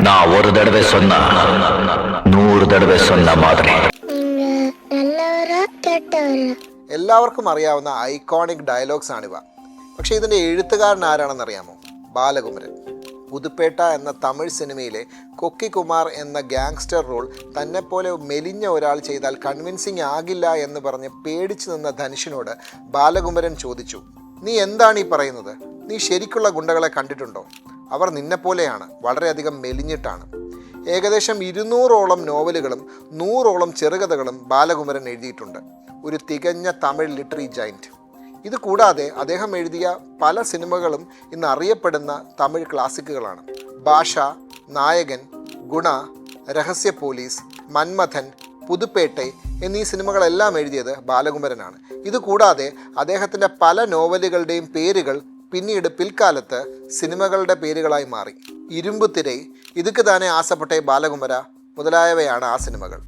நான் ஒரு தடவை சொன்னா நூறு தடவை சொன்ன மாதிரி நீங்க நல்லவரா கெட்டவரா എല്ലാവർക്കും അറിയാവുന്ന ഐക്കോണിക് ഡയലോഗ്സ് ആണിവ പക്ഷേ ഇതിൻ്റെ എഴുത്തുകാരൻ ആരാണെന്ന് അറിയാമോ ബാലകുമരൻ പുതുപ്പേട്ട എന്ന തമിഴ് സിനിമയിലെ കൊക്കി കുമാർ എന്ന ഗാങ്സ്റ്റർ റോൾ തന്നെപ്പോലെ മെലിഞ്ഞ ഒരാൾ ചെയ്താൽ കൺവിൻസിങ് ആകില്ല എന്ന് പറഞ്ഞ് പേടിച്ചു നിന്ന ധനുഷിനോട് ബാലകുമരൻ ചോദിച്ചു നീ എന്താണ് ഈ പറയുന്നത് നീ ശരിക്കുള്ള ഗുണ്ടകളെ കണ്ടിട്ടുണ്ടോ അവർ നിന്നെപ്പോലെയാണ് വളരെയധികം മെലിഞ്ഞിട്ടാണ്. ഏകദേശം ഇരുന്നൂറോളം നോവലുകളും നൂറോളം ചെറുകഥകളും ബാലകുമരൻ എഴുതിയിട്ടുണ്ട്. ഒരു തികഞ്ഞ തമിഴ് ലിറ്ററി ജൈന്റ് ഇത് കൂടാതെ അദ്ദേഹം എഴുതിയ പല സിനിമകളും ഇന്ന് അറിയപ്പെടുന്ന തമിഴ് ക്ലാസിക്കുകളാണ്. ഭാഷ നായകൻ ഗുണ രഹസ്യ പോലീസ് മന്മഥൻ പുതുപ്പേട്ടെ എന്നീ സിനിമകളെല്ലാം എഴുതിയത് ബാലകുമരനാണ്. ഇതുകൂടാതെ അദ്ദേഹത്തിന്റെ പല നോവലുകളുടെയും പേരുകൾ പിന്നീട് പിൽക്കാലത്ത് സിനിമകളുടെ പേരുകളായി മാറി. ഇരുമ്പുത്തിരൈ ഇതുക്ക് താനെ ആസപ്പെട്ടെ ബാലകുമര മുതലായവയാണ് ആ സിനിമകൾ.